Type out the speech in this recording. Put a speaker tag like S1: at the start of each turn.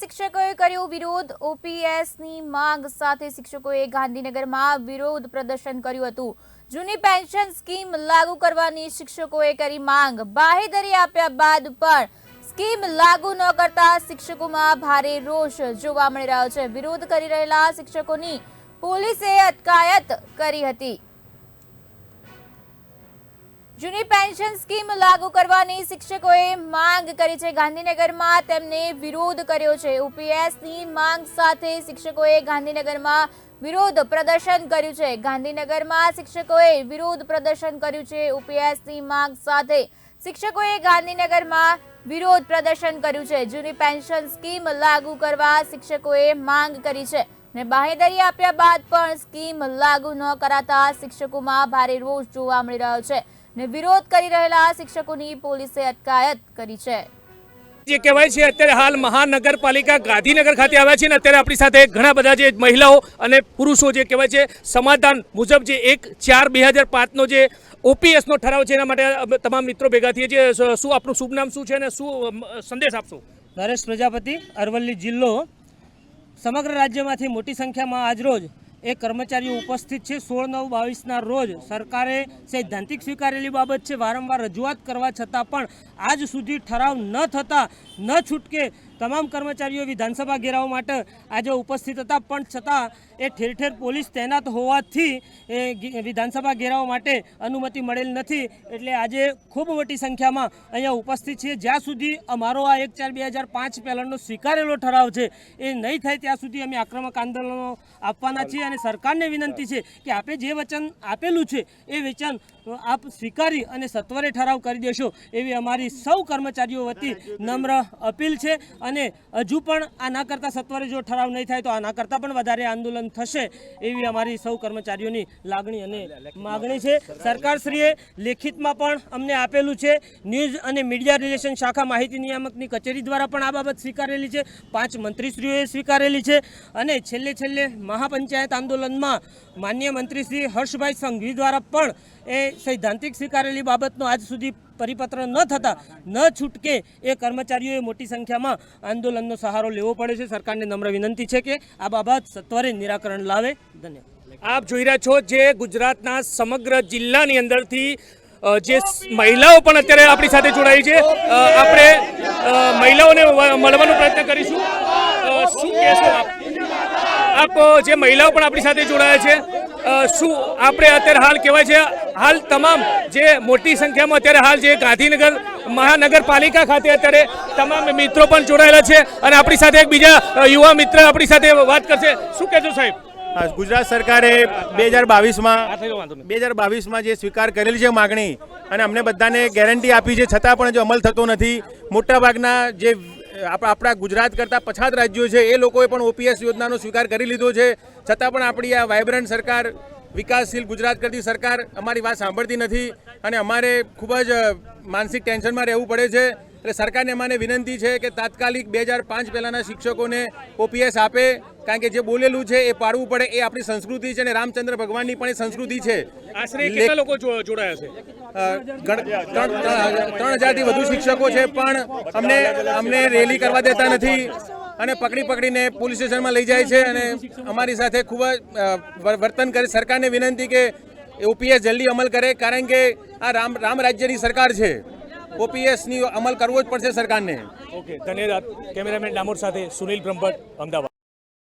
S1: શિક્ષકોએ કર્યો વિરોધ. ઓપીએસની માંગ સાથે શિક્ષકોએ ગાંધીનગરમાં વિરોધ પ્રદર્શન કર્યું હતું. જૂની પેન્શન સ્કીમ લાગુ કરવાની શિક્ષકોએ કરી માંગ. બાહેધરી આપ્યા બાદ પણ સ્કીમ લાગુ ન કરતા શિક્ષકોમાં ભારે રોષ જોવા મળી રહ્યો છે. વિરોધ કરી રહેલા શિક્ષકોની પોલીસે અટકાયત કરી હતી. જૂની પેન્શન સ્કીમ લાગુ કરવાની શિક્ષકોએ માંગ કરી છે. ગાંધીનગરમાં તેમને વિરોધ કર્યો છે. ઓપીએસની માંગ સાથે શિક્ષકોએ ગાંધીનગરમાં વિરોધ પ્રદર્શન કર્યું છે. ગાંધીનગરમાં શિક્ષકોએ વિરોધ પ્રદર્શન કર્યું છે. યુપીએસની માંગ સાથે શિક્ષકોએ ગાંધીનગરમાં વિરોધ પ્રદર્શન કર્યું છે. જૂની પેન્શન સ્કીમ લાગુ કરવા શિક્ષકોએ માંગ કરી છે ને બાહેદરી આપ્યા બાદ પણ સ્કીમ લાગુ ન કરાતા શિક્ષકોમાં ભારે રોષ જોવા મળી રહ્યો છે. ને વિરોધ કરી રહેલા શિક્ષકોની પોલીસે અટકાયત કરી છે.
S2: જે કહેવાય છે અત્યારે હાલ મહાનગરપાલિકા ગાંધીનગર ખાતે આવ્યા છે ને અત્યારે આપણી સાથે ઘણા બધા જે મહિલાઓ અને પુરુષો જે કહેવાય છે સમાધાન મુજબ જે એક ચાર બે હજાર પાંચનો જે ઓપીએસનો ઠરાવ છે એના માટે તમામ મિત્રો ભેગા થઈએ છીએ. શું આપનું શુભ નામ શું છે અને શું સંદેશ આપશો?
S3: નરેશ પ્રજાપતિ અરવલ્લી જિલ્લો. સમગ્ર રાજ્યમાંથી મોટી સંખ્યામાં આજરોજ એ કર્મચારીઓ ઉપસ્થિત છે. સોળ નવ બાવીસના રોજ સરકારે સૈદ્ધાંતિક સ્વીકારેલી બાબત છે. વારંવાર રજૂઆત કરવા છતાં પણ આજ સુધી ઠરાવ ન થતાં, ન છૂટકે તમામ કર્મચારીઓ વિધાનસભા ઘેરાવ માટે આજે ઉપસ્થિત હતા. પણ છતાં એ ઠેર ઠેર પોલીસ તૈનાત હોવાથી એ વિધાનસભા ઘેરાવ માટે અનુમતિ મળેલ નથી. એટલે આજે ખૂબ મોટી સંખ્યામાં અહીંયા ઉપસ્થિત છે જ્યાં સુધી અમારો આ એક ચાર બે હજાર પાંચ પહેલાંનો સ્વીકારેલો ઠરાવ છે, એ નહીં થાય ત્યાં સુધી અમે આક્રમક આંદોલનો આપવાના છીએ અને સરકારને વિનંતી છે કે આપે જે વચન આપેલું છે, એ વચન આપ સ્વીકારી અને સત્વરે ઠરાવ કરી દેશો એવી અમારી સૌ કર્મચારીઓ વતી નમ્ર અપીલ છે. અને હજુ પણ આ ના કરતાં સત્વરે જો ઠરાવ નહીં થાય તો આના કરતાં પણ વધારે આંદોલન થશે એવી અમારી સૌ કર્મચારીઓની લાગણી અને માગણી છે. સરકારશ્રીએ લેખિતમાં પણ અમને આપેલું છે. ન્યૂઝ અને મીડિયા રિલેશન શાખા માહિતી નિયામકની કચેરી દ્વારા પણ આ બાબત સ્વીકારેલી છે. પાંચ મંત્રીશ્રીઓએ સ્વીકારેલી છે. અને છેલ્લે છેલ્લે મહાપંચાયત આંદોલનમાં માન્ય મંત્રી શ્રી હર્ષભાઈ સંઘવી દ્વારા પણ એ સૈદ્ધાંતિક સ્વીકારેલી બાબતનો આજ સુધી પરિપત્ર ન થતા, ન છૂટકે એ કર્મચારીઓએ મોટી સંખ્યામાં આંદોલનનો સહારો લેવો પડે છે. સરકારને નમ્ર વિનંતી છે કે આ બાબત સત્વરે નિરાકરણ લાવે. ધન્યવાદ.
S2: આપ જોઈ રહ્યા છો જે ગુજરાતના સમગ્ર જિલ્લાની અંદરથી જે મહિલાઓ પણ અત્યારે આપણી સાથે જોડાઈ છે. આપણે મહિલાઓને મળવાનો પ્રયત્ન કરીશું. શું કહેશો આપ? આપ, જે મહિલાઓ પણ આપણી સાથે જોડાયા છે શું આપણે અત્યારે હાલ કહેવાય છે હાલ તમામ જે મોટી સંખ્યામાં અત્યારે હાલ જે ગાંધીનગર મહાનગરપાલિકા ખાતે અત્યારે તમામ મિત્રો પણ જોડાયેલા છે અને આપણી સાથે એક બીજા યુવા મિત્ર આપણી સાથે વાત કરશે. શું કહેશો સાહેબ?
S4: ગુજરાત સરકારે બે હજાર બાવીસમાં બે હજાર બાવીસમાં જે સ્વીકાર કરેલી છે માગણી અને અમને બધાને ગેરંટી આપી છે છતાં પણ જો અમલ થતો નથી. મોટાભાગના જે આપ- આપણા ગુજરાત કરતાં પછાત રાજ્યો છે એ લોકોએ પણ ઓપીએસ યોજનાનો સ્વીકાર કરી લીધો છે. છતાં પણ આપણી આ વાઇબ્રન્ટ સરકાર વિકાસશીલ ગુજરાત કરતી સરકાર અમારી વાત સાંભળતી નથી અને અમારે ખૂબ જ માનસિક ટેન્શનમાં રહેવું પડે છે. એટલે સરકારને અમારે વિનંતી છે કે તાત્કાલિક બે હજાર પાંચ પહેલાંના શિક્ષકોને ઓપીએસ આપે. કારણ કે જે બોલેલું છે એ પાડવું પડે એ આપણી સંસ્કૃતિ છે અને રામચંદ્ર ભગવાનની પણ એ સંસ્કૃતિ છે. ત્રણ હજારથી વધુ શિક્ષકો છે પણ અમને અમને રેલી કરવા દેતા નથી. અને પકડી પકડીને પોલીસ સ્ટેશનમાં લઈ જાય છે અને અમારી સાથે ખૂબ જ વર્તન કરે સરકારને વિનંતી કે ઓપીએસ જલ્દી અમલ કરે, કારણ કે આ રામ રામ રાજ્યની સરકાર છે. ઓપીએસની અમલ કરવો જ પડશે સરકારને.
S2: ઓકે, ધન્યવાદ. કેમેરામેન ડામોર સાથે સુનિલ બ્રહ્મભટ્ટ, અમદાવાદ.